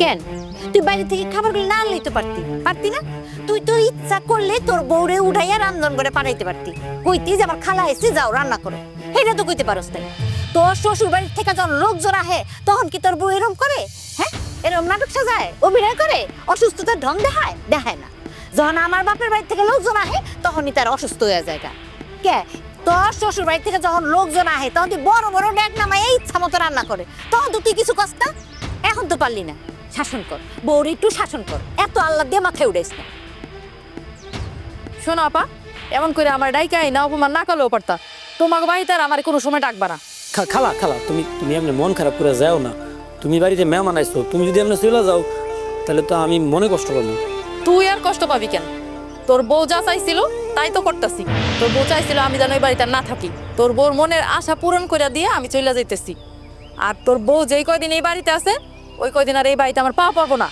কেন? তুই বাইরে থেকে খাবারগুলো না আনলেই পারতি পারতি না? তুই তোর ইচ্ছা করলে তোর বউরে উঠাইয়া রান্ধন করে পাঠাইতে পারতি। কইতি যে আমার খালা এসে যাও রান্না করো। এটা তো কইতে পারস তাই তোর শ্বশুর বাড়ির থেকে যখন লোকজন আহে, তখন কি তোর বউ এরম করে? হ্যাঁ? এরম নাটক সাজায়, অভিনয় করে? অসুস্থতার ঢং দেখায়? দেখায় না। যখন আমার বাপের বাড়ি থেকে লোকজন আহে, তখনই তার অসুস্থ হয়ে যায় গা। কে? তোর শ্বশুর বাড়ি থেকে যখন লোকজন আহে, তখন তুই বড় বড় ডেক নামায় ইচ্ছা মতো রান্না করে। তখন তো তুই কিছু কষ্ট এখন তো পারলি না। শাসন কর। বউর একটু শাসন কর। এত আল্লাহ দিয়ে মাথায় উড়েছ না। শোনো আপা এমন করে আমার ডাইকাই না অপমান না করলেও পারতা। তোমাকে বাড়িতে আর আমার কোনো সময় ডাকবা না। খালা খালা তুমি তুমি এমনি মন খারাপ করে যাও না। তুমি বাড়িতে মেহমান আইছো তুমি যদি এমনি চলে যাও তাহলে তো আমি মনে কষ্ট পাবো। তুই আর কষ্ট পাবি কেন? তোর বউ যা চাইছিল তাই তো করতেছি। তোর বউ চাইছিল আমি যেন এই বাড়িতে না থাকি। তোর বউর মনের আশা পূরণ করে দিয়ে আমি চলে যাইতেছি। আর তোর বউ যেই কয়দিন এই বাড়িতে আছে ওই কয়দিন আর এই বাড়িতে আমার পা পাবো না।